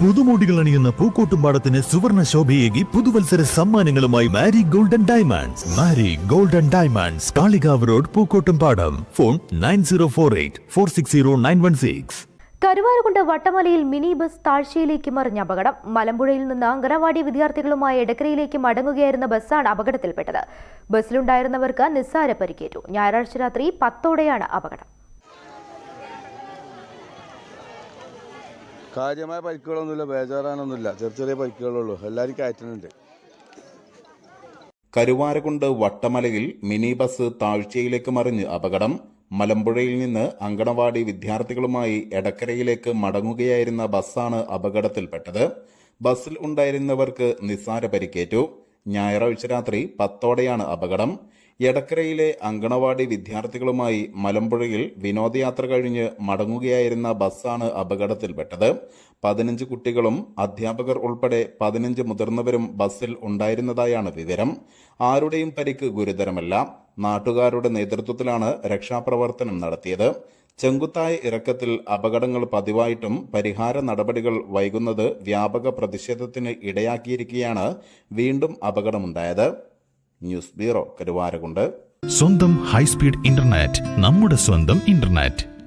പുതുമോടികൾ അണിയുന്ന പൂക്കോട്ടുംപാടത്തിന് സുവർണ ശോഭയേകി പുതുവത്സര സമ്മാനങ്ങളുമായി Mari golden diamonds. Mari golden diamonds. Kalikavu road Pookkottumpadam. Phone nine zero four eight four six zero nine one six. Karuvarakundu വട്ടമലയിൽ mini bus താഴ്ചയിലേക്ക് മറിഞ്ഞ അപകടം. മലമ്പുഴയിൽ നിന്ന് അങ്കനവാടി വിദ്യാർത്ഥികളുമായി എടക്കരയിലേക്ക് മടങ്ങുകയായിരുന്ന ബസ്സാണ് അപകടത്തിൽപ്പെട്ടത്. ബസ്സിലുണ്ടായിരുന്നവർക്ക് നിസ്സാര പരിക്കേറ്റു. ഞായറാഴ്ച രാത്രി പത്തോടെയാണ് അപകടം. കാര്യമായ പരിക്കുകളൊന്നുമില്ല ബേജാറാനൊന്നുമില്ല. ചെറിയ ചെറിയ പരിക്കുകളുള്ളൂ. എല്ലാവരും കയറ്റുന്നുണ്ട്. കരുവാരകുണ്ട് വട്ടമലയിൽ മിനി ബസ് താഴ്ചയിലേക്ക് മറിഞ്ഞ് അപകടം. മലമ്പുഴയിൽ നിന്ന് അങ്കണവാടി വിദ്യാർത്ഥികളുമായി എടക്കരയിലേക്ക് മടങ്ങുകയായിരുന്ന ബസ്സാണ് അപകടത്തിൽപ്പെട്ടത്. ബസ്സിൽ ഉണ്ടായിരുന്നവർക്ക് നിസ്സാര പരിക്കേറ്റു. ഞായറാഴ്ച രാത്രി പത്തോടെയാണ് അപകടം. എടക്കരയിലെ അങ്കണവാടി വിദ്യാർത്ഥികളുമായി മലമ്പുഴയിൽ വിനോദയാത്ര കഴിഞ്ഞ് മടങ്ങുകയായിരുന്ന ബസ്സാണ് അപകടത്തിൽപ്പെട്ടത്. പതിനഞ്ച് കുട്ടികളും അധ്യാപകർ ഉൾപ്പെടെ പതിനഞ്ച് മുതിർന്നവരും ബസ്സിൽ ഉണ്ടായിരുന്നതായാണ് വിവരം. ആരുടെയും പരിക്ക് ഗുരുതരമല്ല. നാട്ടുകാരുടെ നേതൃത്വത്തിലാണ് രക്ഷാപ്രവർത്തനം നടത്തിയത്. ചെങ്കുത്തായ ഇറക്കത്തിൽ അപകടങ്ങൾ പതിവായിട്ടും പരിഹാര നടപടികൾ വൈകുന്നത് വ്യാപക പ്രതിഷേധത്തിന് ഇടയാക്കിയിരിക്കുകയാണ് വീണ്ടും അപകടമുണ്ടായത്. News bureau Karuvarakundu. സ്വന്തം ഹൈസ്പീഡ് ഇന്റർനെറ്റ് നമ്മുടെ സ്വന്തം ഇന്റർനെറ്റ്.